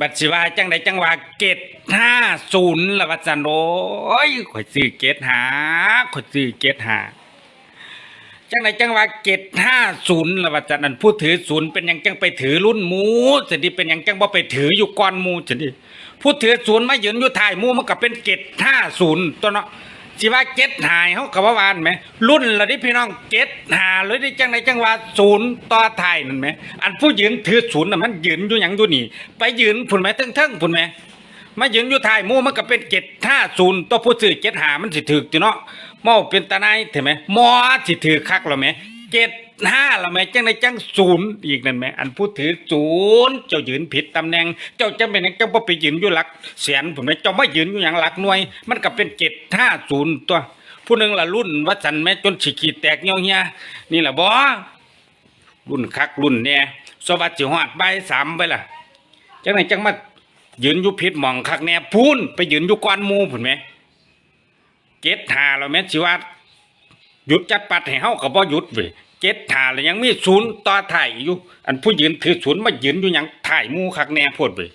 บัดสิว่าจังใดจังว่าเกตห้าศูนย์ละวัดจันโอ้ยข่อยซื้อเกตหาข่อยซื้อเกตหาจังใดจังว่าเกตห้าศูนย์ละวัดจันนั่นผู้ถือศูนย์เป็นยังจังไปถือรุ่นหมูสิดิเป็นยังจังบ่ไปถืออยู่ก่อนหมูสิดิผู้ถือศูนย์มายืนอยู่ท้ายหมูมันก็เป็นเกตห้าศูนย์ตัวเนาะ สิว่าเกตหายเขาก็ว่าวานไหมรุ่นละดิพี่น้องเกตหาเลยที่จังในจังว่าศูนย์ต่อไทยนั่นไหมอันผู้ยืนถือศูนย์น่ะมันยืนอยู่อยังอยู่นี่ ไปยืนผุนไหมเทั้งๆผุนไหมมายืนอยู่ไทยมู่มันก็เป็นเก็ตห้าศูนย์ต่อผู้สื่อเก็ตหามันสิถือจีเนาะมอเป็นตาไนายเห็นไหมมอสิถือคักเราไหมเก็ต ห้าล้วไหมจังในจังศูนย์อีกนั่นไหมอันผู้ถือศูนย์เจ้ายืนผิดตำแหน่ง เจ้าจะเป็นเจ้าบ่ไปยืนอยู่หลักแสนผมไหมเจ้าไม่ยืนอยู่อย่างหลักหน่วย มันก็เป็นเจ็ดห้าศูนย์ตัว ผู้หนึ่งละรุ่นวัดสันแม่จนฉีขีแตกเงี้ยเฮียนี่แหละบ่รุ่นคักรุ่นเนี่ยสวัสดิ์สิฮอดใบสามไปล่ะจังไหนจังมายืนอยู่ผิดหมองคักแน่พูนไปยืนอยู่ก้อนมูผุนไหมเจ็ดหาล้วแม่นสิว่า หยุดจัดปัดให้เฮาก็บ่หยุดเว้ยเจ็ดถ่าแล้วยังมีศูนย์ต่อถ่ายอยู่ อันผู้ยืนถือศูนย์มายืนอยู่หยังถ่ายหมูคักแน่โพดเว้ย